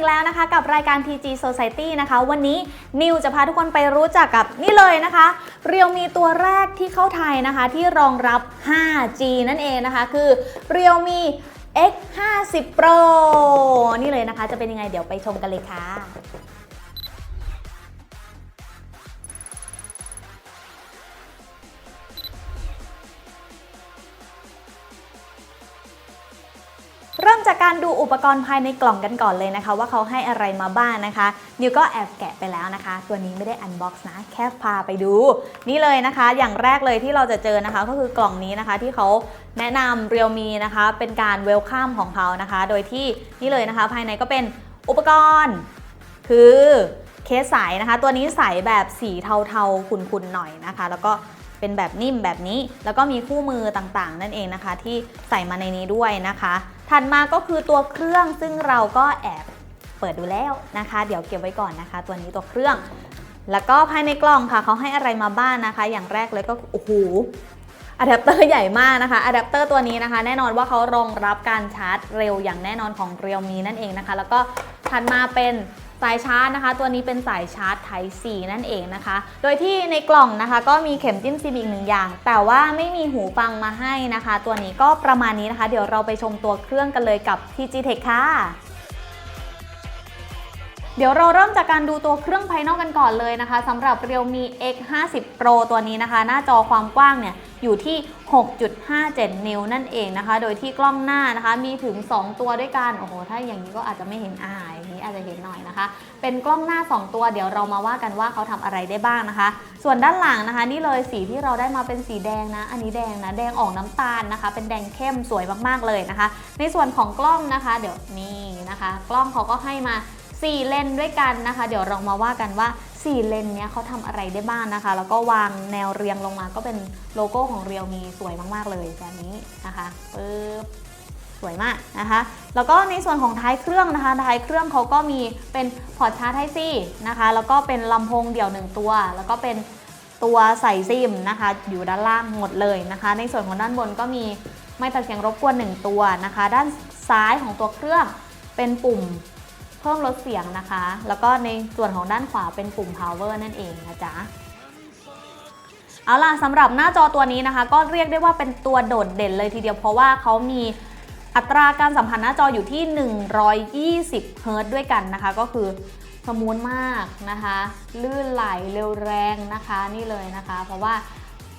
อีกแล้วนะคะ กับรายการ TG Society นะคะ วันนี้นิวจะพาทุกคนไปรู้จักกับนี่เลยนะคะ เรียวมีตัวแรกที่เข้าไทยนะคะ ที่รองรับ 5G นั่นเองนะคะ คือเรียวมี X 5 0 Pro นี่เลยนะคะ จะเป็นยังไงเดี๋ยวไปชมกันเลยค่ะ จากการดูอุปกรณ์ภายในกล่องกันก่อนเลยนะคะ ว่าเขาให้อะไรมาบ้างนะคะ นิวก็แอบแกะไปแล้วนะคะ ตัวนี้ไม่ได้อันบ็อกซ์นะ แค่พาไปดู นี่เลยนะคะ อย่างแรกเลยที่เราจะเจอนะคะ ก็คือกล่องนี้นะคะที่เขาแนะนำเรียวมีนะคะ เป็นการเวลคัมของเขานะคะ โดยที่นี่เลยนะคะ ภายในก็เป็นอุปกรณ์ คือเคสใสนะคะ ตัวนี้ใสแบบสีเทาๆขุ่นๆหน่อยนะคะ แล้วก็ เป็นแบบนิ่มแบบนี้ แล้วก็มีคู่มือต่างๆ นั่นเองนะคะ ที่ใส่มาในนี้ด้วยนะคะ ถัดมาก็คือตัวเครื่องซึ่งเราก็แอบเปิดดูแล้วนะคะ เดี๋ยวเก็บไว้ก่อนนะคะ ตัวนี้ตัวเครื่อง แล้วก็ภายในกล่องค่ะเขาให้อะไรมาบ้างนะคะ อย่างแรกเลยก็โอ้โหอะแดปเตอร์ใหญ่มากนะคะอะแดปเตอร์ตัวนี้นะคะ แน่นอนว่าเขารองรับการชาร์จเร็วอย่างแน่นอนของ Realme นั่นเองนะคะ แล้วก็ถัดมาเป็น สายชาร์จนะคะ ตัวนี้เป็นสายชาร์จ Type C นั่นเองนะคะ โดยที่ในกล่องนะคะ ก็มีเข็มจิ้มซิมอีกหนึ่งอย่าง แต่ว่าไม่มีหูฟังมาให้นะคะ ตัวนี้ก็ประมาณนี้นะคะ เดี๋ยวเราไปชมตัวเครื่องกันเลยกับ TG Tech ค่ะ เดี๋ยวเราเริ่มจากการดูตัวเครื่องภายนอกกันก่อนเลยนะคะสำหรับ Realme X 5 0 Pro ตัวนี้นะคะ หน้าจอความกว้างเนี่ยอยู่ที่ 6.57 นิ้วนั่นเองนะคะ โดยที่กล้องหน้านะคะมีถึง 2 ตัวด้วยกัน โอ้โห ถ้าอย่างนี้ก็อาจจะไม่เห็นอาอย่างนี้อาจจะเห็นหน่อยนะคะ เป็นกล้องหน้า 2 ตัว เดี๋ยวเรามาว่ากันว่าเขาทำอะไรได้บ้างนะคะ ส่วนด้านหลังนะคะ นี่เลยสีที่เราได้มาเป็นสีแดงนะ อันนี้แดงนะ แดงออกน้ำตาลนะคะ เป็นแดงเข้มสวยมากๆเลยนะคะ ในส่วนของกล้องนะคะ เดี๋ยวนี่นะคะ กล้องเขาก็ให้มา 4 เลนด้วยกันนะคะ เดี๋ยวเรามาว่ากันว่า 4 เลนเนี้ยเขาทำอะไรได้บ้างนะคะ แล้วก็วางแนวเรียงลงมาก็เป็นโลโก้ของเรียวมีสวยมาก ๆ เลยแบบนี้นะคะปึ๊บสวยมากนะคะ แล้วก็ในส่วนของท้ายเครื่องนะคะ ท้ายเครื่องเขาก็มีเป็นพอร์ตชาร์จไทซี่นะคะ แล้วก็เป็นลำโพงเดี่ยวหนึ่งตัว แล้วก็เป็นตัวใส่ซิมนะคะ อยู่ด้านล่างหมดเลยนะคะ ในส่วนของด้านบนก็มีไม้ตัดเสียงรบกวนหนึ่งตัวนะคะ ด้านซ้ายของตัวเครื่องเป็นปุ่ม เพิ่มลดเสียงนะคะ แล้วก็ในส่วนของด้านขวาเป็นปุ่ม power นั่นเองนะจ๊ะเอาล่ะสำหรับหน้าจอตัวนี้นะคะ ก็เรียกได้ว่าเป็นตัวโดดเด่นเลยทีเดียวเพราะว่าเขามีอัตราการสัมผัสหน้าจออยู่ที่ 120 เฮิรต์ด้วยกันนะคะ ก็คือสมูทมากนะคะ ลื่นไหลเร็วแรงนะคะนี่เลยนะคะ เพราะว่า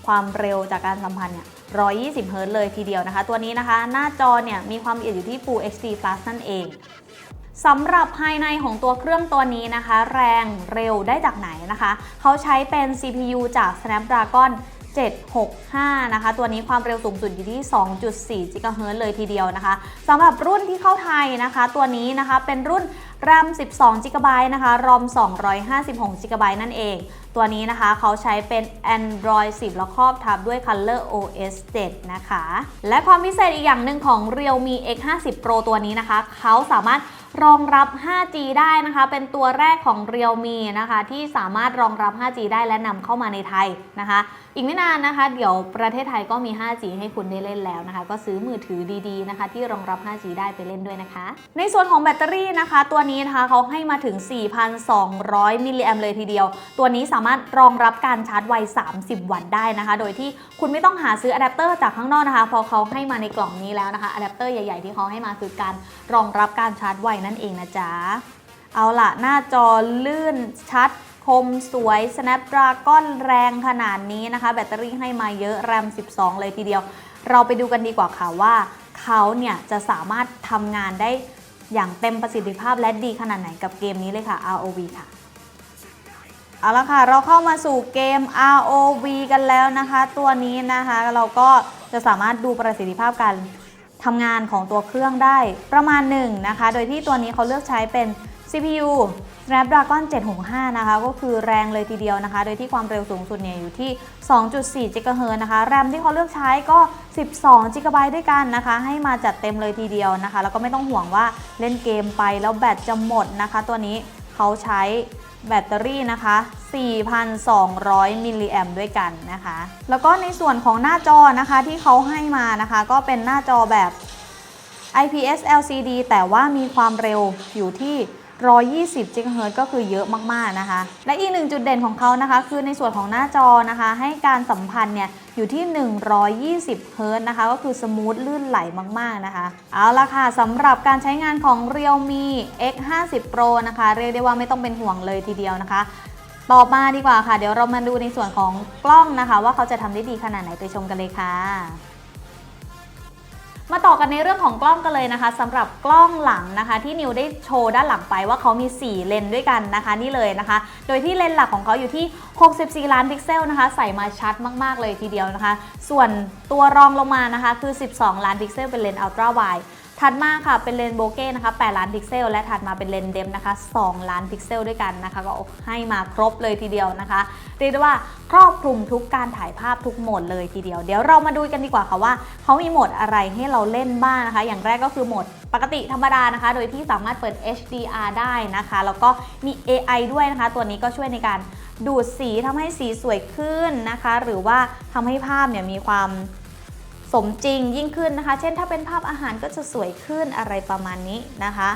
ความเร็วจากการสัมผัสเนี่ย 120 เฮิรต์เลยทีเดียวนะคะ ตัวนี้นะคะ หน้าจอเนี่ยมีความละเอียดอยู่ที่ Full HD Plus นั่นเอง สำหรับภายในของตัวเครื่องตัวนี้นะคะ แรงเร็วได้จากไหนนะคะ เขาใช้เป็น CPU จาก Snapdragon 765 นะคะ ตัวนี้ความเร็วสูงสุดอยู่ที่ 2.4 GHz เลยทีเดียวนะคะสำหรับรุ่นที่เข้าไทยนะคะ ตัวนี้นะคะเป็นรุ่น RAM 12 GB นะคะ ROM 256 GB นั่นเอง ตัวนี้นะคะเขาใช้เป็น Android 10 แล้วครอบทับด้วย Color OS 7 นะคะ และความพิเศษอีกอย่างหนึ่งของ Realme X 5 0 Pro ตัวนี้นะคะ เขาสามารถ รองรับ 5G ได้นะคะ เป็นตัวแรกของ Realme นะคะ ที่สามารถรองรับ 5G ได้และนำเข้ามาในไทยนะคะ อีกไม่นานนะคะ เดี๋ยวประเทศไทยก็มี 5G ให้คุณได้เล่นแล้วนะคะ ก็ซื้อมือถือดีๆนะคะ ที่รองรับ 5G ได้ไปเล่นด้วยนะคะ ในส่วนของแบตเตอรี่นะคะ ตัวนี้นะคะเขาให้มาถึง 4,200 มิลลิแอมเลยทีเดียว ตัวนี้สามารถรองรับการชาร์จไว 30 วัตต์ได้นะคะ โดยที่คุณไม่ต้องหาซื้ออะแดปเตอร์จากข้างนอกนะคะ พอเขาให้มาในกล่องนี้แล้วนะคะอะแดปเตอร์ใหญ่ๆที่เขาให้มาคือการรองรับการชาร์จไวนั่นเองนะจ๊ะ เอาละหน้าจอลื่นชัดคมสวย Snapdragon แรงขนาดนี้นะคะ แบตเตอรี่ให้มาเยอะ RAM 12 เลยทีเดียว เราไปดูกันดีกว่าค่ะว่า เขาเนี่ยจะสามารถทำงานได้อย่างเต็มประสิทธิภาพและดีขนาดไหนกับเกมนี้เลยค่ะ ROV ค่ะ เอาละค่ะ เราเข้ามาสู่เกม ROV กันแล้วนะคะ ตัวนี้นะคะ เราก็จะสามารถดูประสิทธิภาพการ ทำงานของตัวเครื่องได้ประมาณหนึ่งนะคะ โดยที่ตัวนี้เขาเลือกใช้เป็น CPU Snapdragon 765 นะคะ ก็คือแรงเลยทีเดียวนะคะ โดยที่ความเร็วสูงสุดเนี่ยอยู่ที่ 2.4 GHz นะคะ แรมที่เขาเลือกใช้ก็ 12 GB ด้วยกันนะคะ ให้มาจัดเต็มเลยทีเดียวนะคะ แล้วก็ไม่ต้องห่วงว่าเล่นเกมไปแล้วแบตจะหมดนะคะ ตัวนี้เขาใช้ แบตเตอรี่นะคะ 4,200 มิลลิแอมด้วยกันนะคะ แล้วก็ในส่วนของหน้าจอนะคะที่เขาให้มานะคะ ก็เป็นหน้าจอแบบ IPS LCD แต่ว่ามีความเร็วอยู่ที่120จิกะเฮิรตซ์ก็คือเยอะมาก ๆ นะคะ และอีกหนึ่งจุดเด่นของเขานะคะ คือในส่วนของหน้าจอนะคะ ให้การสัมพันธ์เนี่ย อยู่ที่ 120 เฮิรต์นะคะ ก็คือสมูทลื่นไหลมากๆนะคะ เอาละค่ะสำหรับการใช้งานของ Realme X 5 0 Pro นะคะ เรียกได้ว่าไม่ต้องเป็นห่วงเลยทีเดียวนะคะ ต่อมาดีกว่าค่ะ เดี๋ยวเรามาดูในส่วนของกล้องนะคะ ว่าเขาจะทำได้ดีขนาดไหนไปชมกันเลยค่ะ มาต่อกันในเรื่องของกล้องกันเลยนะคะสำหรับกล้องหลังนะคะ ที่นิวได้โชว์ด้านหลังไปว่าเขามี 4 เลนด้วยกันนะคะนี่เลยนะคะ โดยที่เลนหลักของเขาอยู่ที่ 64 ล้านพิกเซลนะคะ ใส่มาชัดมาก ๆ เลยทีเดียวนะคะ ส่วนตัวรองลงมานะคะคือ 12 ล้านพิกเซลเป็นเลนอัลตราไวด์ ถัดมาค่ะเป็นเลนโบเก้นะคะ8ล้านพิกเซล และถัดมาเป็นเลนเดมนะคะ 2 ล้านพิกเซลด้วยกันนะคะ ก็ให้มาครบเลยทีเดียวนะคะ เรียกได้ว่าครอบคลุมทุกการถ่ายภาพทุกโหมดเลยทีเดียว เดี๋ยวเรามาดูกันดีกว่าค่ะว่าเขามีโหมดอะไรให้เราเล่นบ้างนะคะ อย่างแรกก็คือโหมดปกติธรรมดานะคะ โดยที่สามารถเปิด HDR ได้นะคะ แล้วก็มี AI ด้วยนะคะ ตัวนี้ก็ช่วยในการดูดสีทำให้สีสวยขึ้นนะคะ หรือว่าทำให้ภาพเนี่ยมีความ สมจริงยิ่งขึ้นนะคะ เช่นถ้าเป็นภาพอาหารก็จะสวยขึ้นอะไรประมาณนี้นะคะ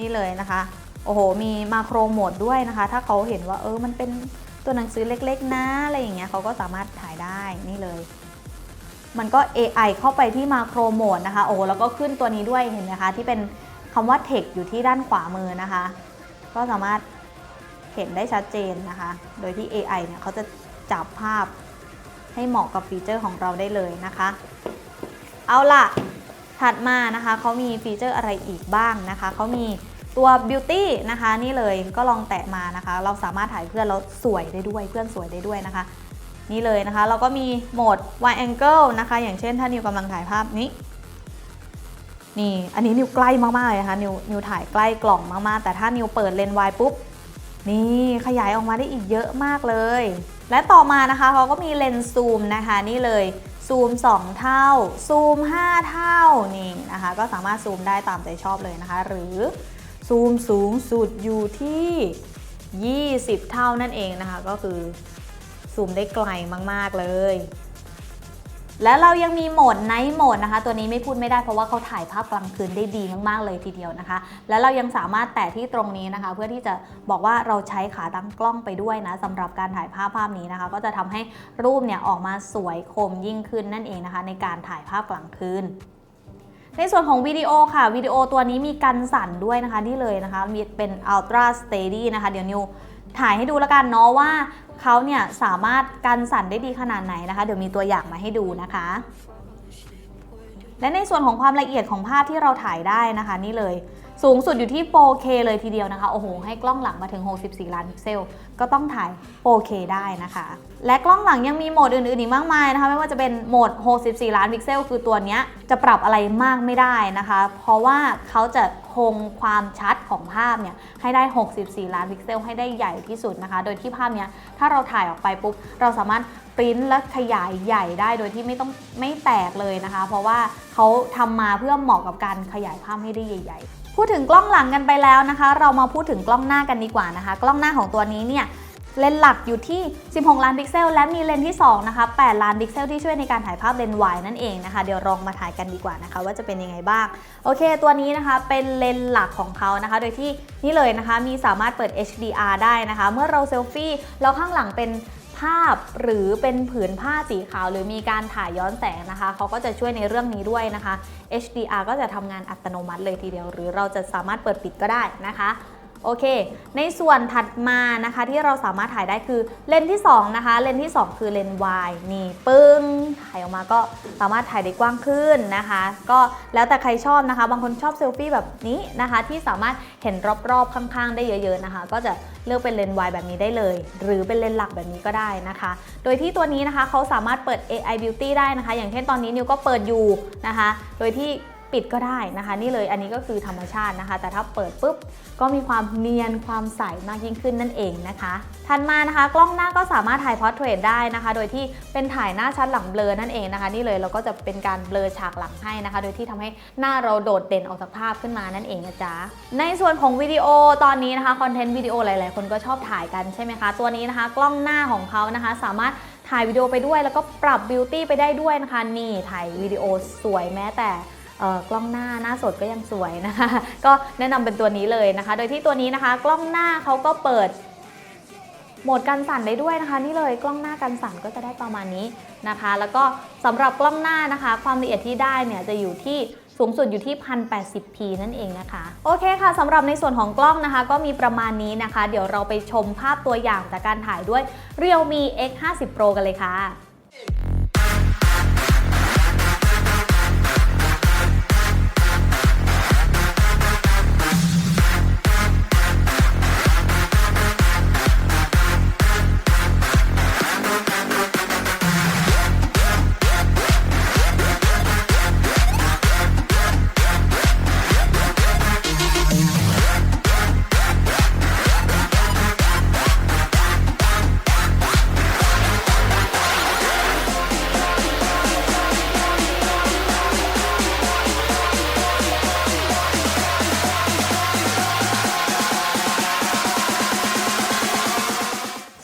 นี่เลยนะคะ โอ้โห มีมาโครโหมดด้วยนะคะ ถ้าเขาเห็นว่าเออมันเป็นตัวหนังสือเล็กๆ นะอะไรอย่างเงี้ยเขาก็สามารถถ่ายได้นี่เลย มันก็ AI เข้าไปที่มาโครโหมดนะคะ โอ้แล้วก็ขึ้นตัวนี้ด้วยเห็นไหมคะ ที่เป็นคำว่า text อยู่ที่ด้านขวามือนะคะ ก็สามารถเห็นได้ชัดเจนนะคะ โดยที่ AI เนี่ยเขาจะจับภาพ ให้เหมาะกับฟีเจอร์ของเราได้เลยนะคะ เอาล่ะ ถัดมานะคะเขามีฟีเจอร์อะไรอีกบ้างนะคะเขามีตัว Beauty นะคะ นี่เลยก็ลองแตะมานะคะ เราสามารถถ่ายเพื่อนแล้วสวยได้ด้วย เพื่อนสวยได้ด้วยนะคะ นี่เลยนะคะ เราก็มีโหมด wide angle นะคะ อย่างเช่นถ้านิวกำลังถ่ายภาพนี้นี่ อันนี้นิวใกล้มากๆเลยนะคะนิวนิวถ่ายใกล้กล่องมากๆ แต่ถ้านิวเปิดเลนส์ wide ปุ๊บ นี่ขยายออกมาได้อีกเยอะมากเลย และต่อมานะคะเขาก็มีเลนส์ซูมนะคะนี่เลยซูม 2 เท่า ซูม 5 เท่านี่นะคะ ก็สามารถซูมได้ตามใจชอบเลยนะคะ หรือซูมสูงสุดอยู่ที่ 20 เท่านั่นเองนะคะ ก็คือซูมได้ไกลมาก ๆ เลย และเรายังมีโหมด Night Mode นะคะ ตัวนี้ไม่พูดไม่ได้เพราะว่าเขาถ่ายภาพกลางคืนได้ดีมากๆเลยทีเดียวนะคะ และเรายังสามารถแตะที่ตรงนี้นะคะ เพื่อที่จะบอกว่าเราใช้ขาตั้งกล้องไปด้วยนะสำหรับการถ่ายภาพภาพนี้นะคะ ก็จะทำให้รูปเนี่ยออกมาสวยคมยิ่งขึ้นนั่นเองนะคะ ในการถ่ายภาพกลางคืนในส่วนของวิดีโอค่ะวิดีโอตัวนี้มีกันสั่นด้วยนะคะนี่เลยนะคะมีเป็น Ultra Steady นะคะ เดี๋ยวนิว ถ่ายให้ดูแล้วกันเนาะว่าเขาเนี่ยสามารถกันสั่นได้ดีขนาดไหนนะคะ เดี๋ยวมีตัวอย่างมาให้ดูนะคะ และในส่วนของความละเอียดของภาพที่เราถ่ายได้นะคะ นี่เลย สูงสุดอยู่ที่ 4K เลยทีเดียวนะคะ โอ้โห ให้กล้องหลังมาถึง 64 ล้านพิกเซล ก็ต้องถ่าย 4K ได้นะคะ และกล้องหลังยังมีโหมดอื่นๆอีกมากมายนะคะ ไม่ว่าจะเป็นโหมด 64 ล้านพิกเซล คือตัวนี้จะปรับอะไรมากไม่ได้นะคะ เพราะว่าเขาจะคงความชัดของภาพเนี่ยให้ได้ 64 ล้านพิกเซล ให้ได้ใหญ่ที่สุดนะคะ โดยที่ภาพเนี้ยถ้าเราถ่ายออกไปปุ๊บ เราสามารถปริ้นและขยายใหญ่ได้โดยที่ไม่ต้องไม่แตกเลยนะคะ เพราะว่าเขาทำมาเพื่อเหมาะกับการขยายภาพให้ได้ใหญ่ ๆ พูดถึงกล้องหลังกันไปแล้วนะคะ เรามาพูดถึงกล้องหน้ากันดีกว่านะคะ กล้องหน้าของตัวนี้เนี่ยเลนส์หลักอยู่ที่ 16 ล้านพิกเซล และมีเลนส์ที่ 2 นะคะ 8 ล้านพิกเซลที่ช่วยในการถ่ายภาพเลนส์วายนั่นเองนะคะ เดี๋ยวลองมาถ่ายกันดีกว่านะคะ ว่าจะเป็นยังไงบ้าง โอเค ตัวนี้นะคะเป็นเลนส์หลักของเขานะคะ โดยที่นี่เลยนะคะ มีสามารถเปิด HDR ได้นะคะ เมื่อเราเซลฟี่แล้วข้างหลังเป็น ภาพหรือเป็นผืนผ้าสีขาว หรือมีการถ่ายย้อนแสงนะคะ เขาก็จะช่วยในเรื่องนี้ด้วยนะคะ HDR ก็จะทำงานอัตโนมัติเลยทีเดียว หรือเราจะสามารถเปิดปิดก็ได้นะคะ โอเค ในส่วนถัดมานะคะที่เราสามารถถ่ายได้คือเลนส์ที่ 2 นะคะ เลนส์ที่ 2 คือเลนส์วายนี่ปึ้ง ถ่ายออกมาก็สามารถถ่ายได้กว้างขึ้นนะคะ ก็แล้วแต่ใครชอบนะคะ บางคนชอบเซลฟี่แบบนี้นะคะ ที่สามารถเห็นรอบๆข้างๆ ได้เยอะ ๆนะคะ ก็จะเลือกเป็นเลนส์วายแบบนี้ได้เลย หรือเป็นเลนส์หลักแบบนี้ก็ได้นะคะ โดยที่ตัวนี้นะคะเขาสามารถเปิด AI Beauty ได้นะคะ อย่างเช่นตอนนี้นิวก็เปิดอยู่นะคะ โดยที่ ปิดก็ได้นะคะ นี่เลยอันนี้ก็คือธรรมชาตินะคะ แต่ถ้าเปิดปุ๊บก็มีความเนียนความใสมากยิ่งขึ้นนั่นเองนะคะถัดมานะคะกล้องหน้าก็สามารถถ่ายพอร์เทรตได้นะคะ โดยที่เป็นถ่ายหน้าชัดหลังเบลอนั่นเองนะคะ นี่เลยเราก็จะเป็นการเบลอฉากหลังให้นะคะ โดยที่ทำให้หน้าเราโดดเด่นออกจากภาพขึ้นมานั่นเองนะจ๊ะในส่วนของวิดีโอตอนนี้นะคะคอนเทนต์วิดีโอหลายๆ คนก็ชอบถ่ายกันใช่ไหมคะตัวนี้นะคะ กล้องหน้าของเขานะคะ สามารถถ่ายวิดีโอไปด้วย แล้วก็ปรับบิวตี้ไปได้ด้วยนะคะนี่ถ่ายวิดีโอสวยแม้แต่ กล้องหน้าหน้าสดก็ยังสวยนะคะ ก็แนะนำเป็นตัวนี้เลยนะคะ โดยที่ตัวนี้นะคะ กล้องหน้าเขาก็เปิดโหมดกันสั่นได้ด้วยนะคะ นี่เลยกล้องหน้ากันสั่นก็จะได้ประมาณนี้นะคะ แล้วก็สำหรับกล้องหน้านะคะ ความละเอียดที่ได้เนี่ยจะอยู่ที่สูงสุดอยู่ที่ 1080p นั่นเองนะคะ โอเคค่ะสำหรับในส่วนของกล้องนะคะ ก็มีประมาณนี้นะคะ เดี๋ยวเราไปชมภาพตัวอย่างจากการถ่ายด้วย Realme X50 Pro กันเลยค่ะ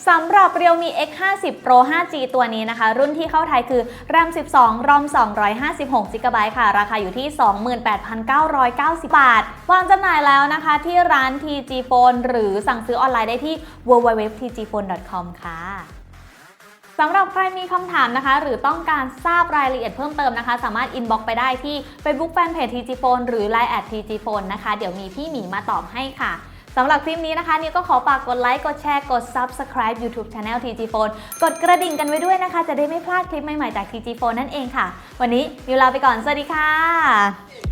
สำหรับ Realme X50 Pro 5G ตัวนี้นะคะ รุ่นที่เข้าไทยคือ RAM 12 ROM 256 GB ค่ะ ราคาอยู่ที่ 28,990 บาท วางจำหน่ายแล้วนะคะ ที่ร้าน TG Phone หรือสั่งซื้อออนไลน์ได้ที่ www.tgphone.com ค่ะสำหรับใครมีคำถามนะคะ หรือต้องการทราบรายละเอียดเพิ่มเติมนะคะ สามารถอินบ็อกไปได้ที่ Facebook Fanpage TG Phone หรือ Line at TG Phone นะคะ เดี๋ยวมีพี่หมีมาตอบให้ค่ะ สำหรับคลิปนี้นะคะนิวก็ขอฝากกดไลค์ กดแชร์ กด Subscribe YouTube Channel TG Phone กดกระดิ่งกันไว้ด้วยนะคะ จะได้ไม่พลาดคลิปใหม่ๆจาก TG Phone นั่นเองค่ะ วันนี้นิวลาไปก่อน สวัสดีค่ะ